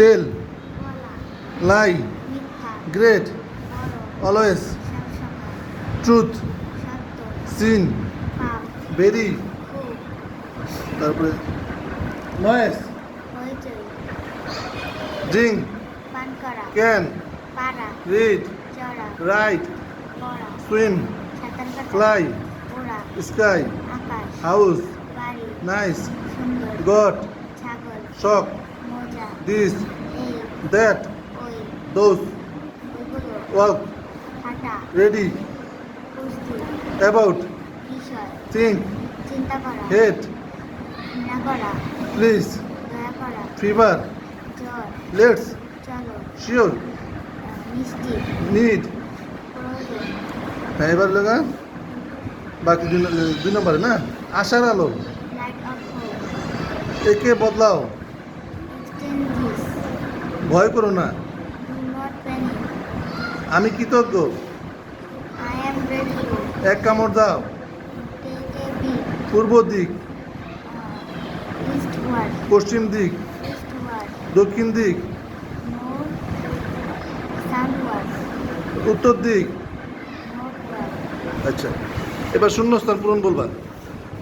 Tell lie great always truth seen very তারপরে noise জিং can read write swim fly sky house nice got শখ this, that, those, work, ready, about, think, hate, please, fever, let's, sure, need. হ্যাঁ এবার লগা বাকি দুই নম্বরে না আশার আলো একে বদলাও ভয় করো না আমি কৃতজ্ঞ এক কামড় দাও পূর্ব দিক uh, পশ্চিম দিক দক্ষিণ দিক উত্তর দিক আচ্ছা এবার শূন্যস্থান পূরণ বলবা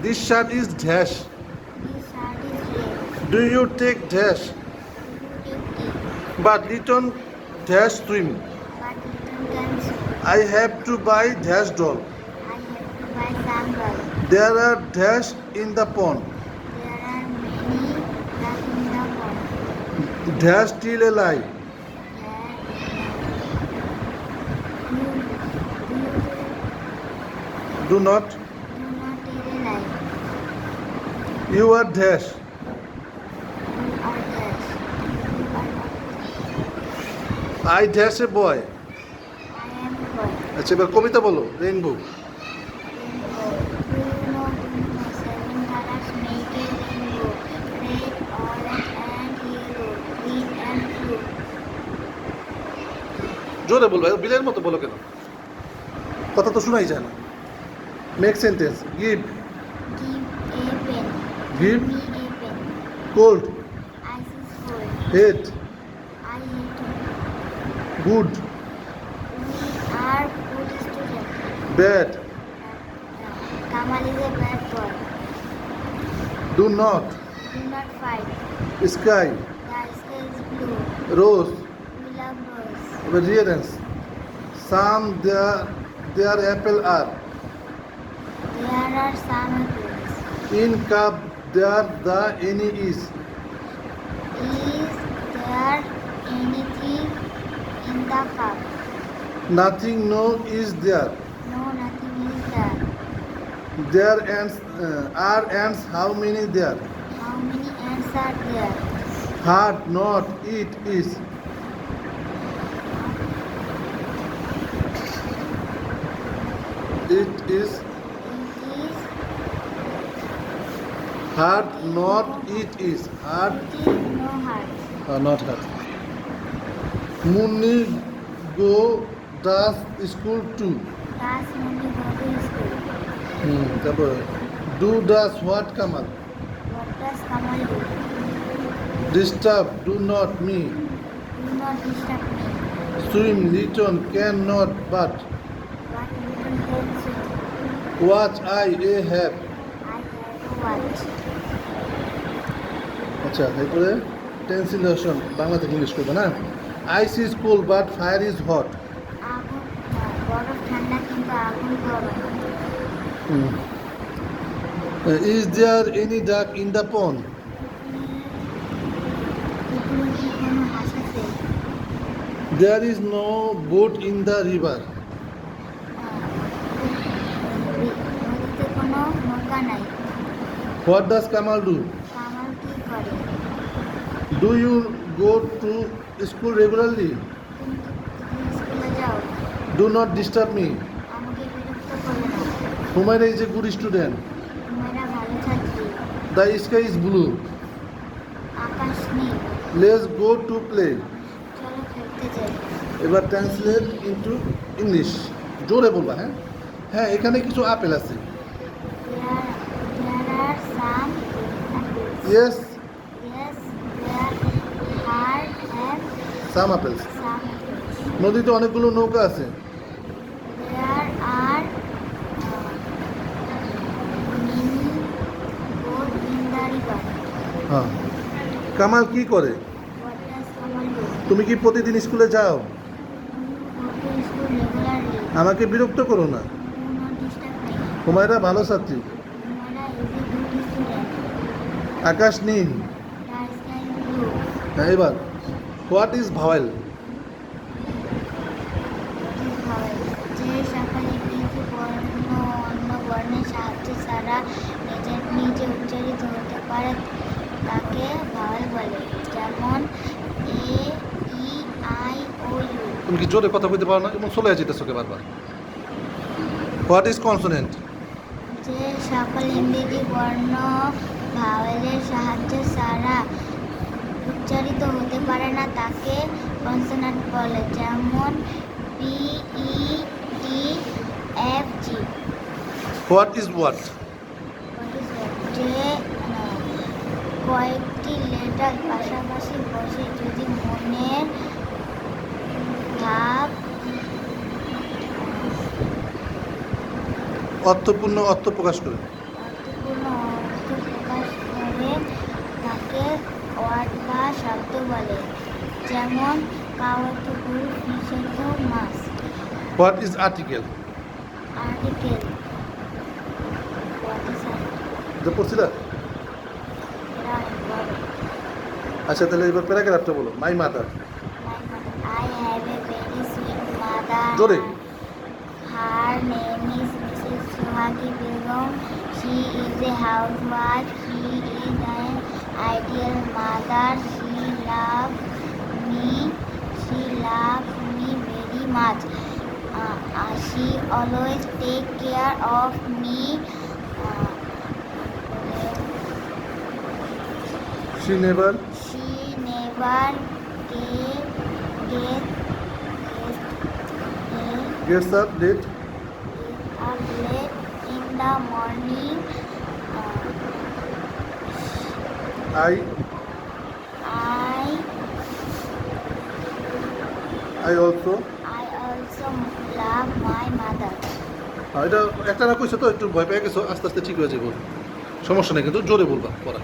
this shirt is dash do you take dash বা Liton dash swim I have to buy dash doll. I have to buy some doll. There are dash in the pond. There are many dash in the pond. Dash still alive. Do not. Do not eat alive. You are dash. I dash a boy আচ্ছা এবার কবিতা বলো rainbow জোরে বলবে বিলের মতো বলো কেন কথা তো শোনাই যায় না make sentence give give cold head good bad Kamal is a bad boy do not do not fight sky the sky is blue rose we love rose variance some there, there apple are there are some apples in cup there the any is the cup. Nothing no is there. No, nothing is there. There ants uh, are ants. How many there? How many ants are there? Heart not it is. It is It heart not it is heart is, it is no heart. uh, not heart. Munni go dash school to hmm do does what Kamal disturb do not me swim Liton can not but watch I a have. আচ্ছা এরপরে tense elation Bangla থেকে English করবে না Ice is cool, but fire is hot. Is there any duck in the pond? There is no boat in the river. What does Kamal do? Do you go to school regularly do not disturb me Humaira is a good student the sky is blue let's go to play এবার translate into English জোরে বলবা হ্যাঁ হ্যাঁ এখানে কিছু apple আছে yes সাম apples নদীতে অনেকগুলো নৌকা আছে হ্যাঁ কামাল কি করে তুমি কি প্রতিদিন স্কুলে যাও আমাকে বিরক্ত করো না হুমায়রা ভালো ছাত্রী আকাশ নীল হ্যাঁ, এইবার হোয়াট ইজ ভাওয়েল যে সকল বর্ণ অন্য বর্ণের সাহায্যে ছাড়া উচ্চারিত পারে তাকে যেমন এ আই ও কি জোরে কথা বলতে পারো না এবং চলে যেতেছো কে বারবার হোয়াট ইজ কনসোনেন্ট যে সকল ইংরেজি বর্ণ ভাওয়েলের সাহায্যে ছাড়া উচ্চারিত হতে পারে না তাকে কনসোনান্ট বলে যেমন B E D F G what is what যে কয়েকটি লেটার পাশাপাশি বসে যদি মনের ভাব অর্থপূর্ণ অর্থ প্রকাশ করে বলে যেমন কাওয়াতুহু ফিশাতু মাছ হোয়াট ইজ আর্টিকেল আর্টিকেল যে পড়ছিলা আচ্ছা তাহলে এবার প্যারাগ্রাফটা বলো my mother I have a very sweet mother জোরে her name is Mrs Sohagi Begum she is a housewife she is an ideal mother she love me she love me very much she always take care of me she never she never get gets up late up late in the morning uh, I I also I also love my mother এটা একটা না কইছো তো একটু ভয় পেয়ে গেছো আস্তে আস্তে ঠিক হয়ে যাবে সমস্যা নেই কিন্তু জোরে বলবা পড়া